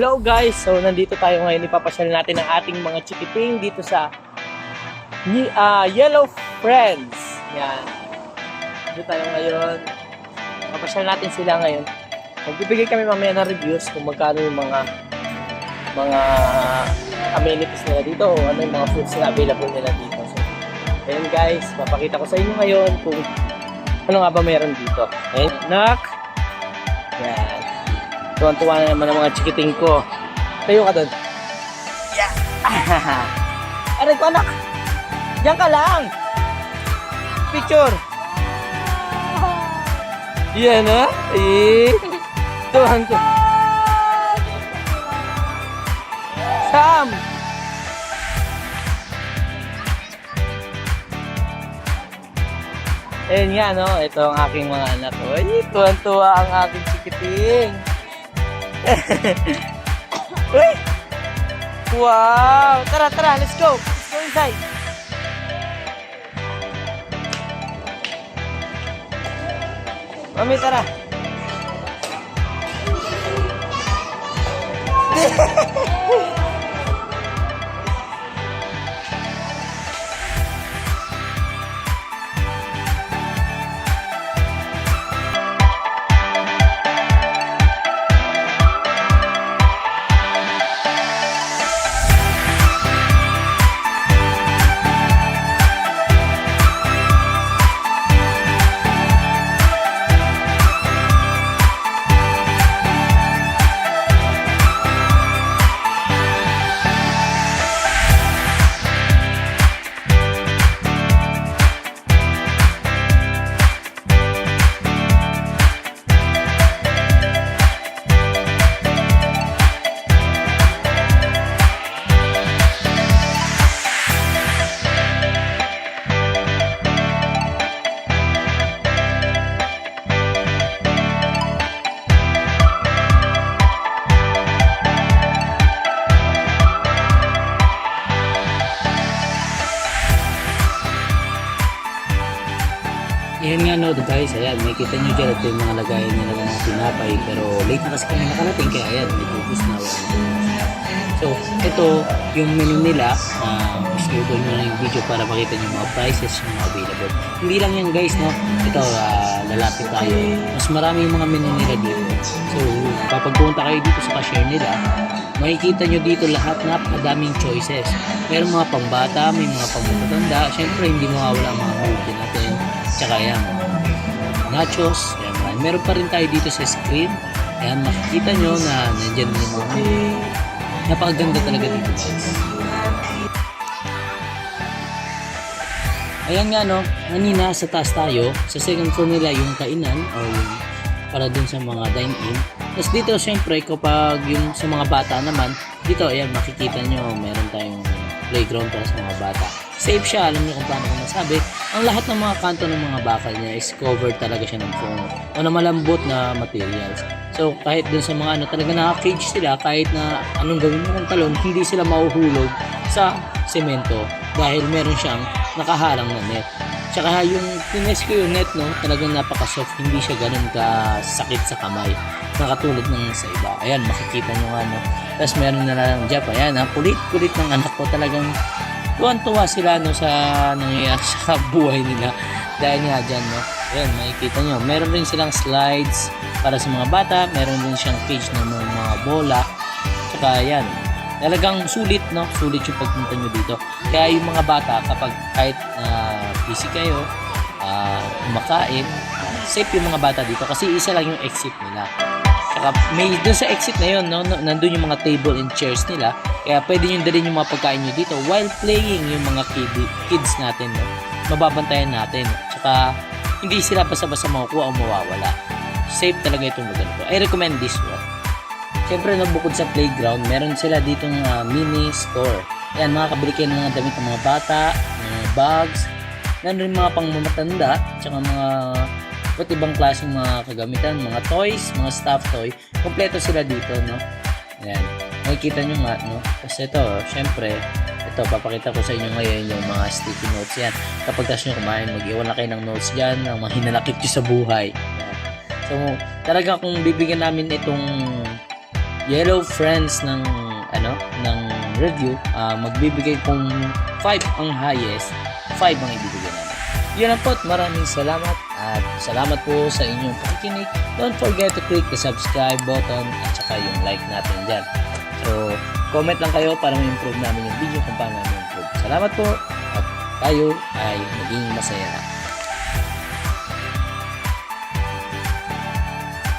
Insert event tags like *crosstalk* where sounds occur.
Hello guys! So nandito tayo ngayon, ipapasyal natin ang ating mga chikiting dito sa ah, Yellow Friends. Yan. Dito tayo ngayon. Papasyal natin sila ngayon. Magbibigay kami mamaya ng reviews kung magkano yung mga mga amenities nila dito o ano yung mga foods na available nila dito. So, ayun guys, papakita ko sa inyo ngayon kung ano nga ba meron dito. Ayun, knock. Yan. Tuwan-tuwa na naman ang mga chikiting ko. Tayo ka doon. Yeah! *laughs* Aray ko anak! Diyan ka lang! Picture! Yan ha? Eh! Tuwan ko. Sam! Ayan nga, no? Ito ang aking mga anak. Uy, tuwan-tuwa ang aking chikiting. *laughs* Uy! Wow! Tara, tara, let's go! Let's go inside! Mami, tara! Hadi. No guys, ayan, may kita nyo dyan ito yung mga lagayan nila ng mga tinapay pero late na kasi kami nakarating kaya ayan, may bubus na wala So, ito yung menu nila uh, gusto nyo na yung video para makita nyo yung mga prices yung mga available. Hindi lang yan guys, no? Ito, ah, lalapit tayo. Mas marami yung mga menu nila dito. So, kapag pumunta kayo dito sa cashier nila, makikita nyo dito lahat na daming choices. Meron mga pambata, may mga pangmatanda. Siyempre, hindi mawawala ang mga movie natin. Tsaka yan, nachos. Ayan, marami. meron pa rin tayo dito sa screen. Ayan, makikita nyo na nandyan yung mga napakaganda talaga dito. Ayan nga no, kanina sa taas tayo, sa second floor nila yung kainan or yung para dun sa mga dine-in. Tapos dito syempre kapag yung sa mga bata naman, dito ayan makikita nyo meron tayong playground para sa mga bata. Safe siya, alam niyo kung paano ko masabi. Ang lahat ng mga kanto ng mga bakal niya is covered talaga siya ng foam o na malambot na materials. So kahit dun sa mga ano talaga naka-cage sila kahit na anong gawin mo ng talon, hindi sila mahuhulog sa semento dahil meron siyang nakaharang na net. Tsaka yung tines ko yung net, no, talagang napaka-soft, hindi siya ganun ka-sakit sa kamay. Nakatulad ng sa iba. Ayan, makikita nyo nga, no. Tapos meron na lang Jeff, ayan, ha, kulit-kulit ng anak ko. Talagang tuwan-tuwa sila, no, sa nangyayari *laughs* sa buhay nila. Dahil nga dyan, no. Ayan, makikita nyo. Meron rin silang slides para sa mga bata. Meron din siyang cage ng mga, mga bola. Tsaka, ayan, talagang sulit no sulit yung pagpunta nyo dito kaya yung mga bata kapag kahit uh, busy kayo uh, kumakain safe yung mga bata dito kasi isa lang yung exit nila may dun sa exit na yun no, nandun yung mga table and chairs nila. Kaya pwede nyo dalhin yung mga pagkain nyo dito while playing yung mga kid, kids natin no. Mababantayan natin. Saka hindi sila basta-basta makukuha o mawawala. Safe talaga itong lugar ko I recommend this one. Siyempre, no, bukod sa playground, meron sila ditong uh, mini store. Yan, makakabili kayo ng mga damit ng mga bata, mga bags, meron rin mga pangmamatanda, tsaka mga iba't ibang klaseng mga kagamitan, mga toys, mga stuffed toy. Kompleto sila dito, no? Ayan. makikita nyo nga, no? Kasi ito, syempre, ito, papakita ko sa inyo ngayon yung mga sticky notes yan. Kapag tas nyo kumain, mag-iwan na kayo ng notes dyan, ng mga hinanakit nyo sa buhay. Yan. So, talaga kung bibigyan namin itong Yellow Friends ng ano ng review, ah, magbibigay kung 5 ang highest, 5 ang ibibigay namin. Yun lang po at maraming salamat at salamat po sa inyong pakikinig. Don't forget to click the subscribe button at saka yung like natin dyan. So, comment lang kayo para ma-improve namin yung video kung paano namin improve. Salamat po at tayo ay maging masaya.